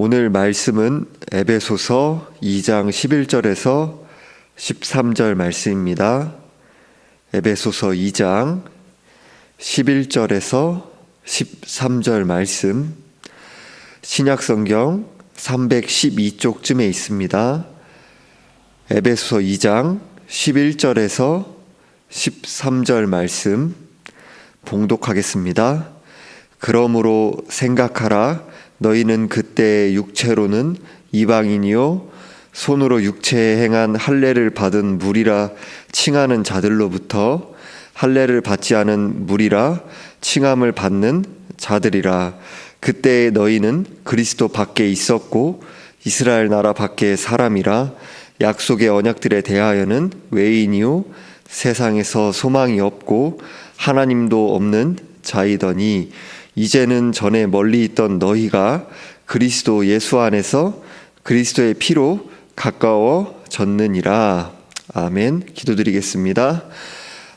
오늘 말씀은 에베소서 2장 11절에서 13절 말씀입니다. 에베소서 2장 11절에서 13절 말씀 신약 성경 312쪽쯤에 있습니다. 에베소서 2장 11절에서 13절 말씀 봉독하겠습니다. 그러므로 생각하라 너희는 그때 육체로는 이방인이요 손으로 육체에 행한 할례를 받은 무리라 칭하는 자들로부터 할례를 받지 않은 무리라 칭함을 받는 자들이라. 그때 너희는 그리스도 밖에 있었고 이스라엘 나라 밖에 사람이라 약속의 언약들에 대하여는 외인이요 세상에서 소망이 없고 하나님도 없는 자이더니 이제는 전에 멀리 있던 너희가 그리스도 예수 안에서 그리스도의 피로 가까워졌느니라. 아멘. 기도드리겠습니다.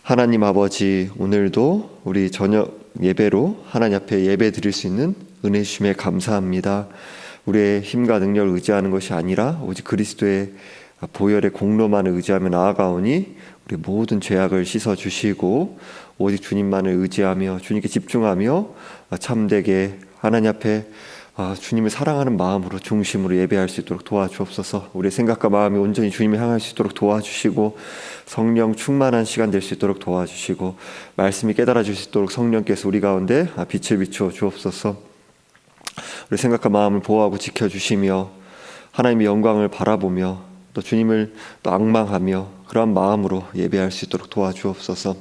하나님 아버지, 오늘도 우리 저녁 예배로 하나님 앞에 예배 드릴 수 있는 은혜 주심에 감사합니다. 우리의 힘과 능력을 의지하는 것이 아니라 오직 그리스도의 보혈의 공로만을 의지하며 나아가오니 우리 모든 죄악을 씻어 주시고 오직 주님만을 의지하며 주님께 집중하며 참되게 하나님 앞에 아, 주님을 사랑하는 마음으로 중심으로 예배할 수 있도록 도와주옵소서. 우리의 생각과 마음이 온전히 주님을 향할 수 있도록 도와주시고 성령 충만한 시간 될 수 있도록 도와주시고 말씀이 깨달아 줄수 있도록 성령께서 우리 가운데 아, 빛을 비추어 주옵소서. 우리 생각과 마음을 보호하고 지켜 주시며 하나님의 영광을 바라보며 또 주님을 또 악망하며 그러한 마음으로 예배할 수 있도록 도와주옵소서.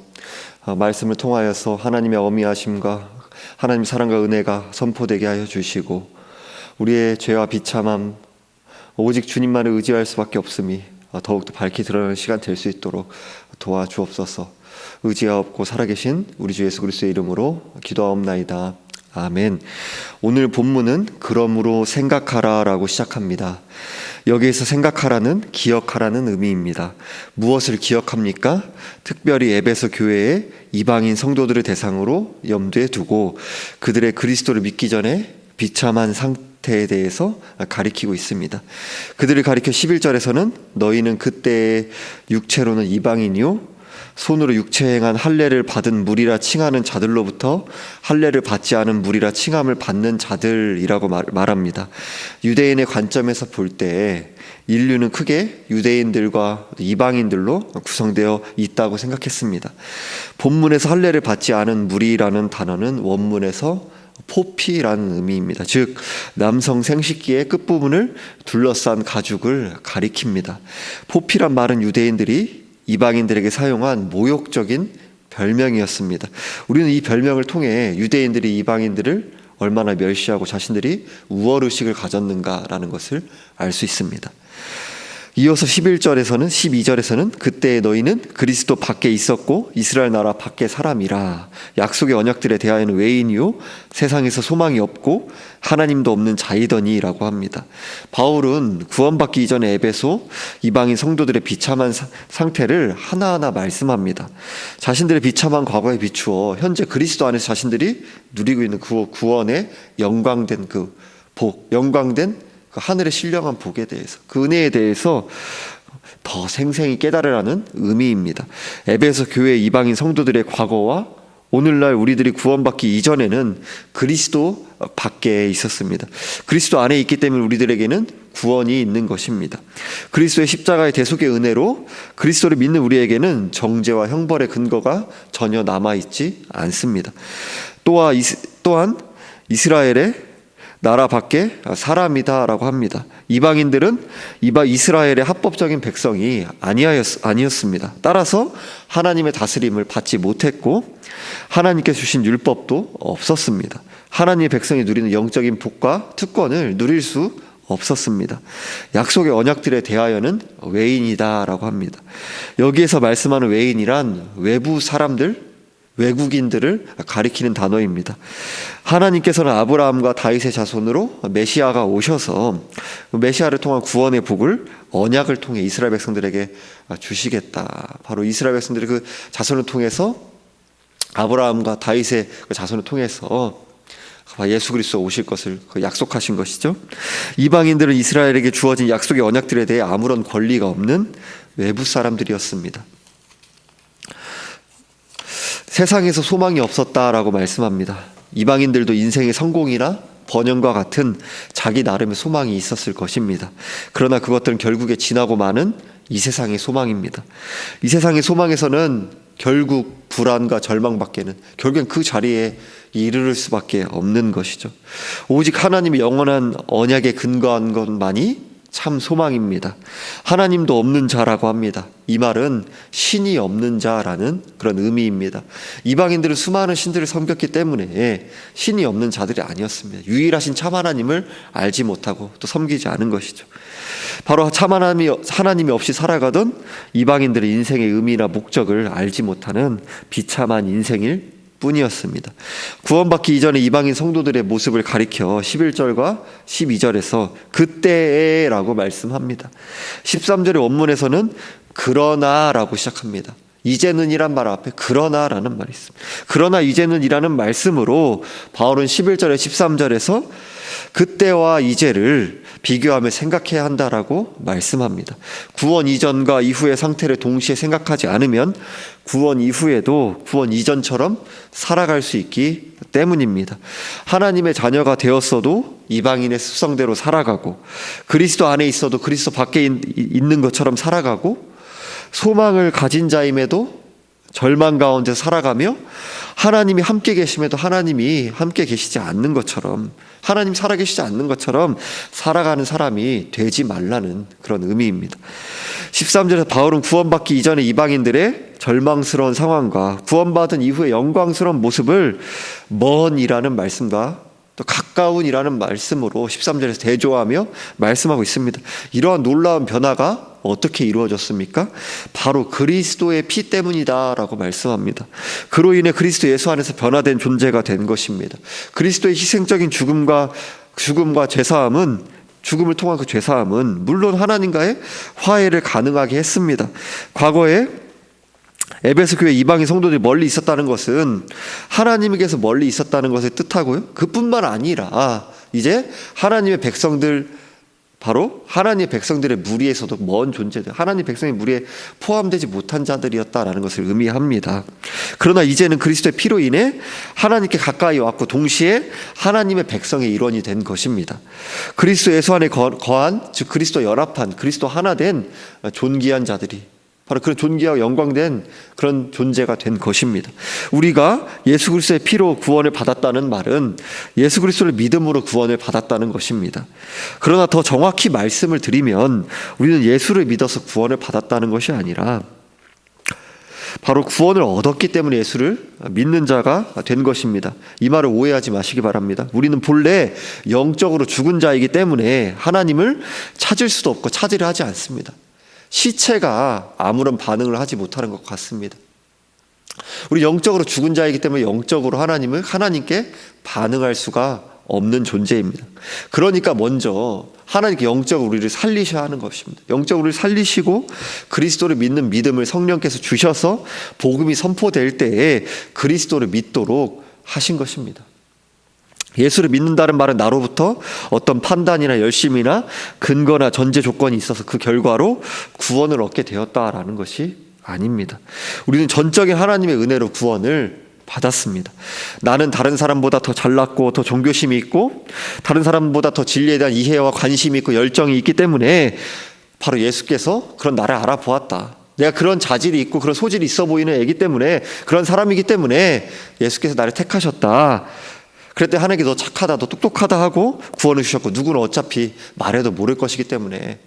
아, 말씀을 통하여서 하나님의 어미하심과 하나님 사랑과 은혜가 선포되게 하여 주시고 우리의 죄와 비참함 오직 주님만을 의지할 수밖에 없음이 더욱더 밝히 드러나는 시간 될 수 있도록 도와주옵소서. 의지가 없고 살아계신 우리 주 예수 그리스도의 이름으로 기도하옵나이다. 아멘. 오늘 본문은 그러므로 생각하라라고 시작합니다. 여기에서 생각하라는 기억하라는 의미입니다. 무엇을 기억합니까? 특별히 에베소 교회의 이방인 성도들을 대상으로 염두에 두고 그들의 그리스도를 믿기 전에 비참한 상태에 대해서 가리키고 있습니다. 그들을 가리켜 11절에서는 너희는 그때 육체로는 이방인이요 손으로 육체 행한 할례를 받은 무리라 칭하는 자들로부터 할례를 받지 않은 무리라 칭함을 받는 자들이라고 말, 합니다 유대인의 관점에서 볼 때 인류는 크게 유대인들과 이방인들로 구성되어 있다고 생각했습니다. 본문에서 할례를 받지 않은 무리라는 단어는 원문에서 포피라는 의미입니다. 즉 남성 생식기의 끝부분을 둘러싼 가죽을 가리킵니다. 포피란 말은 유대인들이 이방인들에게 사용한 모욕적인 별명이었습니다. 우리는 이 별명을 통해 유대인들이 이방인들을 얼마나 멸시하고 자신들이 우월의식을 가졌는가라는 것을 알 수 있습니다. 이어서 11절에서는 12절에서는 그때 너희는 그리스도 밖에 있었고 이스라엘 나라 밖에 사람이라 약속의 언약들에 대하여는 외인이요 세상에서 소망이 없고 하나님도 없는 자이더니라고 합니다. 바울은 구원받기 이전에 에베소 이방인 성도들의 비참한 상태를 하나하나 말씀합니다. 자신들의 비참한 과거에 비추어 현재 그리스도 안에서 자신들이 누리고 있는 그 구원의 영광된 그 복, 영광된 그 하늘의 신령한 복에 대해서 그 은혜에 대해서 더 생생히 깨달으라는 의미입니다. 에베소 교회 이방인 성도들의 과거와 오늘날 우리들이 구원받기 이전에는 그리스도 밖에 있었습니다. 그리스도 안에 있기 때문에 우리들에게는 구원이 있는 것입니다. 그리스도의 십자가의 대속의 은혜로 그리스도를 믿는 우리에게는 정죄와 형벌의 근거가 전혀 남아 있지 않습니다. 또한 이스라엘의 나라 밖에 사람이다라고 합니다. 이방인들은 이바 이스라엘의 합법적인 백성이 아니었, 아니었습니다. 따라서 하나님의 다스림을 받지 못했고 하나님께 주신 율법도 없었습니다. 하나님의 백성이 누리는 영적인 복과 특권을 누릴 수 없었습니다. 약속의 언약들에 대하여는 외인이다라고 합니다. 여기에서 말씀하는 외인이란 외부 사람들, 외국인들을 가리키는 단어입니다. 하나님께서는 아브라함과 다윗의 자손으로 메시아가 오셔서 메시아를 통한 구원의 복을 언약을 통해 이스라엘 백성들에게 주시겠다. 바로 이스라엘 백성들이 그 자손을 통해서 아브라함과 다윗의 그 자손을 통해서 예수 그리스도 오실 것을 그 약속하신 것이죠. 이방인들은 이스라엘에게 주어진 약속의 언약들에 대해 아무런 권리가 없는 외부 사람들이었습니다. 세상에서 소망이 없었다라고 말씀합니다. 이방인들도 인생의 성공이나 번영과 같은 자기 나름의 소망이 있었을 것입니다. 그러나 그것들은 결국에 지나고 마는 이 세상의 소망입니다. 이 세상의 소망에서는 결국 불안과 절망밖에는 결국엔 그 자리에 이르를 수밖에 없는 것이죠. 오직 하나님의 영원한 언약에 근거한 것만이 참 소망입니다. 하나님도 없는 자라고 합니다. 이 말은 신이 없는 자라는 그런 의미입니다. 이방인들은 수많은 신들을 섬겼기 때문에 신이 없는 자들이 아니었습니다. 유일하신 참 하나님을 알지 못하고 또 섬기지 않은 것이죠. 바로 참 하나님이, 하나님이 없이 살아가던 이방인들의 인생의 의미나 목적을 알지 못하는 비참한 인생일 뿐이었습니다. 구원받기 이전에 이방인 성도들의 모습을 가리켜 11절과 12절에서 그때라고 말씀합니다. 13절의 원문에서는 그러나라고 시작합니다. 이제는이란 말 앞에 그러나라는 말이 있습니다. 그러나 이제는이라는 말씀으로 바울은 11절에 13절에서 그때와 이제를 비교하며 생각해야 한다라고 말씀합니다. 구원 이전과 이후의 상태를 동시에 생각하지 않으면 구원 이후에도 구원 이전처럼 살아갈 수 있기 때문입니다. 하나님의 자녀가 되었어도 이방인의 습성대로 살아가고 그리스도 안에 있어도 그리스도 밖에 있는 것처럼 살아가고 소망을 가진 자임에도 절망 가운데 살아가며 하나님이 함께 계심에도 하나님이 함께 계시지 않는 것처럼 하나님 살아계시지 않는 것처럼 살아가는 사람이 되지 말라는 그런 의미입니다. 13절에서 바울은 구원받기 이전의 이방인들의 절망스러운 상황과 구원받은 이후의 영광스러운 모습을 먼이라는 말씀과 또 가까운이라는 말씀으로 13절에서 대조하며 말씀하고 있습니다. 이러한 놀라운 변화가 어떻게 이루어졌습니까? 바로 그리스도의 피 때문이다라고 말씀합니다. 그로 인해 그리스도 예수 안에서 변화된 존재가 된 것입니다. 그리스도의 희생적인 죽음과 죽음과 죄사함은 죽음을 통한 그 죄사함은 물론 하나님과의 화해를 가능하게 했습니다. 과거에 에베소 교회 이방인 성도들이 멀리 있었다는 것은 하나님에게서 멀리 있었다는 것을 뜻하고요. 그뿐만 아니라 이제 하나님의 백성들 바로 하나님의 백성들의 무리에서도 먼 존재들, 하나님 백성의 무리에 포함되지 못한 자들이었다라는 것을 의미합니다. 그러나 이제는 그리스도의 피로 인해 하나님께 가까이 왔고 동시에 하나님의 백성의 일원이 된 것입니다. 그리스도 예수 안에 거한 즉 그리스도 연합한 그리스도 하나 된 존귀한 자들이 바로 그런 존귀하고 영광된 그런 존재가 된 것입니다. 우리가 예수 그리스도의 피로 구원을 받았다는 말은 예수 그리스도를 믿음으로 구원을 받았다는 것입니다. 그러나 더 정확히 말씀을 드리면 우리는 예수를 믿어서 구원을 받았다는 것이 아니라 바로 구원을 얻었기 때문에 예수를 믿는 자가 된 것입니다. 이 말을 오해하지 마시기 바랍니다. 우리는 본래 영적으로 죽은 자이기 때문에 하나님을 찾을 수도 없고 찾으려 하지 않습니다. 시체가 아무런 반응을 하지 못하는 것 같습니다. 우리 영적으로 죽은 자이기 때문에 영적으로 하나님을 하나님께 반응할 수가 없는 존재입니다. 그러니까 먼저 하나님께 영적으로 우리를 살리셔야 하는 것입니다. 영적으로 우리를 살리시고 그리스도를 믿는 믿음을 성령께서 주셔서 복음이 선포될 때에 그리스도를 믿도록 하신 것입니다. 예수를 믿는다는 말은 나로부터 어떤 판단이나 열심이나 근거나 전제 조건이 있어서 그 결과로 구원을 얻게 되었다라는 것이 아닙니다. 우리는 전적인 하나님의 은혜로 구원을 받았습니다. 나는 다른 사람보다 더 잘났고 더 종교심이 있고 다른 사람보다 더 진리에 대한 이해와 관심이 있고 열정이 있기 때문에 바로 예수께서 그런 나를 알아보았다. 내가 그런 자질이 있고 그런 소질이 있어 보이는 애기 때문에 그런 사람이기 때문에 예수께서 나를 택하셨다. 그랬더니 하나님께 너 착하다, 너 똑똑하다 하고 구원을 주셨고 누구는 어차피 말해도 모를 것이기 때문에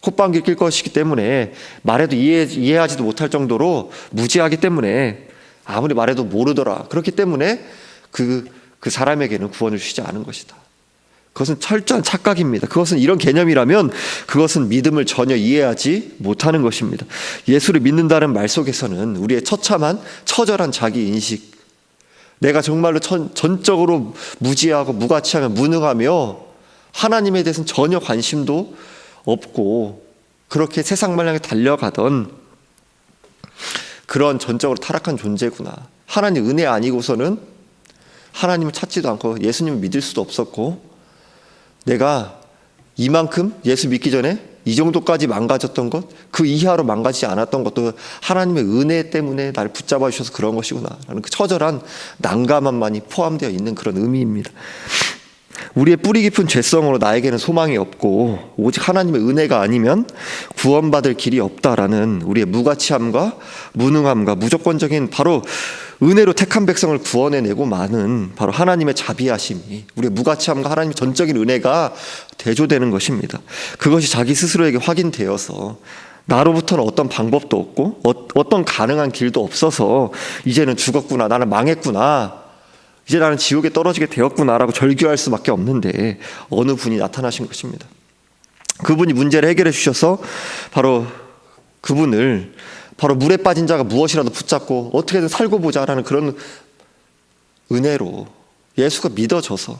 콧방귀 낄 것이기 때문에 말해도 이해, 이해하지도 못할 정도로 무지하기 때문에 아무리 말해도 모르더라. 그렇기 때문에 그, 그 사람에게는 구원을 주시지 않은 것이다. 그것은 철저한 착각입니다. 그것은 이런 개념이라면 그것은 믿음을 전혀 이해하지 못하는 것입니다. 예수를 믿는다는 말 속에서는 우리의 처참한 처절한 자기 인식, 내가 정말로 전, 전적으로 무지하고 무가치하며 무능하며 하나님에 대해서는 전혀 관심도 없고 그렇게 세상 말량에 달려가던 그런 전적으로 타락한 존재구나. 하나님 은혜 아니고서는 하나님을 찾지도 않고 예수님을 믿을 수도 없었고 내가 이만큼 예수 믿기 전에 이 정도까지 망가졌던 것, 그 이하로 망가지지 않았던 것도 하나님의 은혜 때문에 날 붙잡아 주셔서 그런 것이구나. 라는 그 처절한 난감함만이 포함되어 있는 그런 의미입니다. 우리의 뿌리 깊은 죄성으로 나에게는 소망이 없고 오직 하나님의 은혜가 아니면 구원받을 길이 없다라는 우리의 무가치함과 무능함과 무조건적인 바로 은혜로 택한 백성을 구원해내고 많은 바로 하나님의 자비하심이 우리의 무가치함과 하나님의 전적인 은혜가 대조되는 것입니다. 그것이 자기 스스로에게 확인되어서 나로부터는 어떤 방법도 없고 어, 떤 가능한 길도 없어서 이제는 죽었구나 나는 망했구나 이제 나는 지옥에 떨어지게 되었구나라고 절규할 수밖에 없는데 어느 분이 나타나신 것입니다. 그분이 문제를 해결해 주셔서 바로 그분을 바로 물에 빠진 자가 무엇이라도 붙잡고 어떻게든 살고 보자라는 그런 은혜로 예수가 믿어져서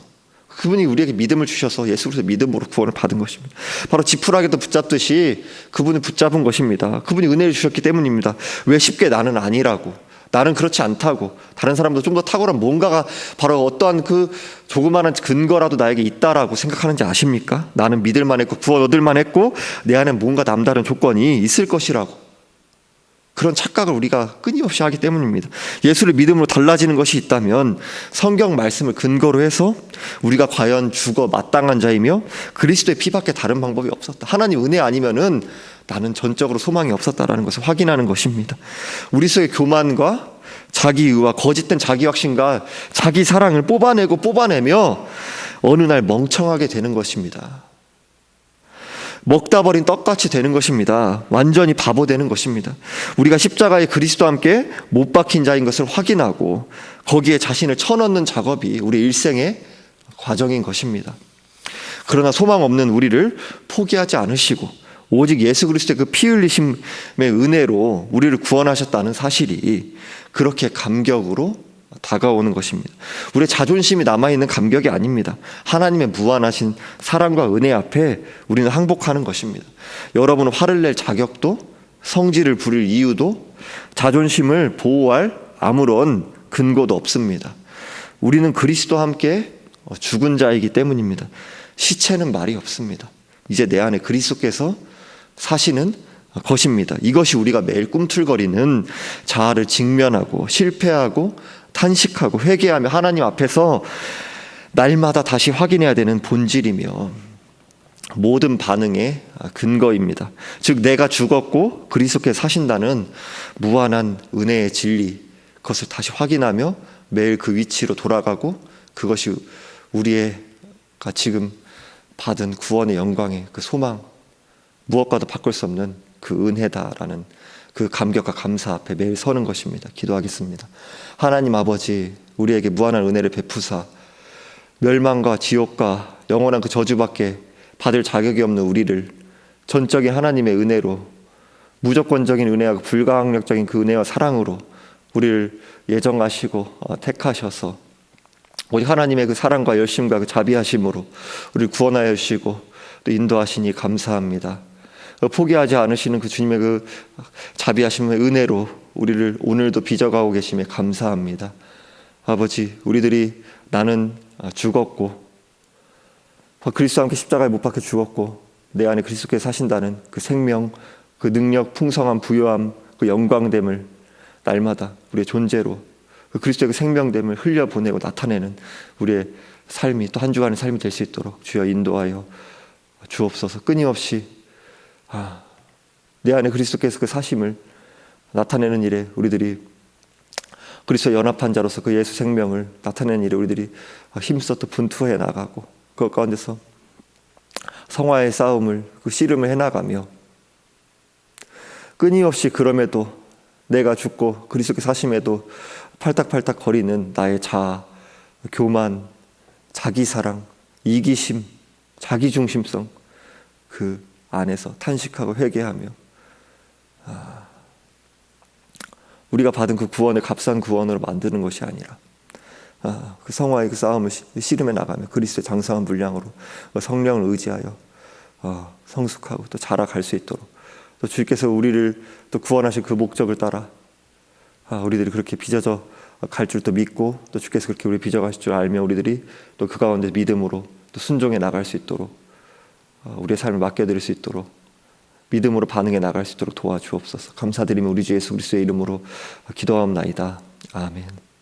그분이 우리에게 믿음을 주셔서 예수 그리스도 믿음으로 구원을 받은 것입니다. 바로 지푸라기도 붙잡듯이 그분을 붙잡은 것입니다. 그분이 은혜를 주셨기 때문입니다. 왜 쉽게 나는 아니라고 나는 그렇지 않다고 다른 사람도 좀 더 탁월한 뭔가가 바로 어떠한 그 조그마한 근거라도 나에게 있다라고 생각하는지 아십니까? 나는 믿을만 했고 구원 얻을만 했고 내 안에 뭔가 남다른 조건이 있을 것이라고 그런 착각을 우리가 끊임없이 하기 때문입니다. 예수를 믿음으로 달라지는 것이 있다면 성경 말씀을 근거로 해서 우리가 과연 죽어 마땅한 자이며 그리스도의 피밖에 다른 방법이 없었다. 하나님 은혜 아니면은 나는 전적으로 소망이 없었다라는 것을 확인하는 것입니다. 우리 속의 교만과 자기 의와 거짓된 자기 확신과 자기 사랑을 뽑아내고 뽑아내며 어느 날 멍청하게 되는 것입니다. 먹다 버린 떡같이 되는 것입니다. 완전히 바보 되는 것입니다. 우리가 십자가에 그리스도와 함께 못 박힌 자인 것을 확인하고 거기에 자신을 쳐넣는 작업이 우리 일생의 과정인 것입니다. 그러나 소망 없는 우리를 포기하지 않으시고 오직 예수 그리스도의 그 피 흘리심의 은혜로 우리를 구원하셨다는 사실이 그렇게 감격으로 다가오는 것입니다. 우리의 자존심이 남아있는 감격이 아닙니다. 하나님의 무한하신 사랑과 은혜 앞에 우리는 항복하는 것입니다. 여러분은 화를 낼 자격도 성질을 부릴 이유도 자존심을 보호할 아무런 근거도 없습니다. 우리는 그리스도 함께 죽은 자이기 때문입니다. 시체는 말이 없습니다. 이제 내 안에 그리스도께서 사시는 것입니다. 이것이 우리가 매일 꿈틀거리는 자아를 직면하고 실패하고 탄식하고 회개하며 하나님 앞에서 날마다 다시 확인해야 되는 본질이며 모든 반응의 근거입니다. 즉 내가 죽었고 그리스도께 사신다는 무한한 은혜의 진리 그것을 다시 확인하며 매일 그 위치로 돌아가고 그것이 우리가 지금 받은 구원의 영광의 그 소망 무엇과도 바꿀 수 없는 그 은혜다라는 그 감격과 감사 앞에 매일 서는 것입니다. 기도하겠습니다. 하나님 아버지, 우리에게 무한한 은혜를 베푸사 멸망과 지옥과 영원한 그 저주밖에 받을 자격이 없는 우리를 전적인 하나님의 은혜로 무조건적인 은혜와 불가항력적인 그 은혜와 사랑으로 우리를 예정하시고 어, 택하셔서 오직 하나님의 그 사랑과 열심과 그 자비하심으로 우리를 구원하여 주시고 또 인도하시니 감사합니다. 포기하지 않으시는 그 주님의 그 자비하심의 은혜로 우리를 오늘도 빚어가고 계심에 감사합니다. 아버지, 우리들이 나는 죽었고 그리스도와 함께 십자가에 못 박혀 죽었고 내 안에 그리스도께 사신다는 그 생명, 그 능력, 풍성함, 부요함, 그 영광됨을 날마다 우리의 존재로 그 그리스도의 그 생명됨을 흘려보내고 나타내는 우리의 삶이 또 한 주간의 삶이 될 수 있도록 주여 인도하여 주옵소서 끊임없이 아, 내 안에 그리스도께서 그 사심을 나타내는 일에 우리들이 그리스도 연합한 자로서 그 예수 생명을 나타내는 일에 우리들이 힘써 또 분투해 나가고 그 가운데서 성화의 싸움을 그 씨름을 해 나가며 끊임없이 그럼에도 내가 죽고 그리스도께 사심에도 팔딱팔딱 거리는 나의 자아, 교만, 자기 사랑, 이기심, 자기 중심성 그 안에서 탄식하고 회개하며 아, 우리가 받은 그 구원을 값싼 구원으로 만드는 것이 아니라 아, 그 성화의 그 싸움을 씨름해 나가며 그리스도의 장성한 분량으로 그 성령을 의지하여 어, 성숙하고 또 자라갈 수 있도록 또 주께서 우리를 또 구원하신 그 목적을 따라 아, 우리들이 그렇게 빚어져 갈 줄 또 믿고 또 주께서 그렇게 우리 빚어가실 줄 알며 우리들이 또 그 가운데 믿음으로 또 순종해 나갈 수 있도록 어, 우리의 삶을 맡겨드릴 수 있도록 믿음으로 반응해 나갈 수 있도록 도와주옵소서. 감사드리며 우리 주 예수 그리스도의 이름으로 기도하옵나이다. 아멘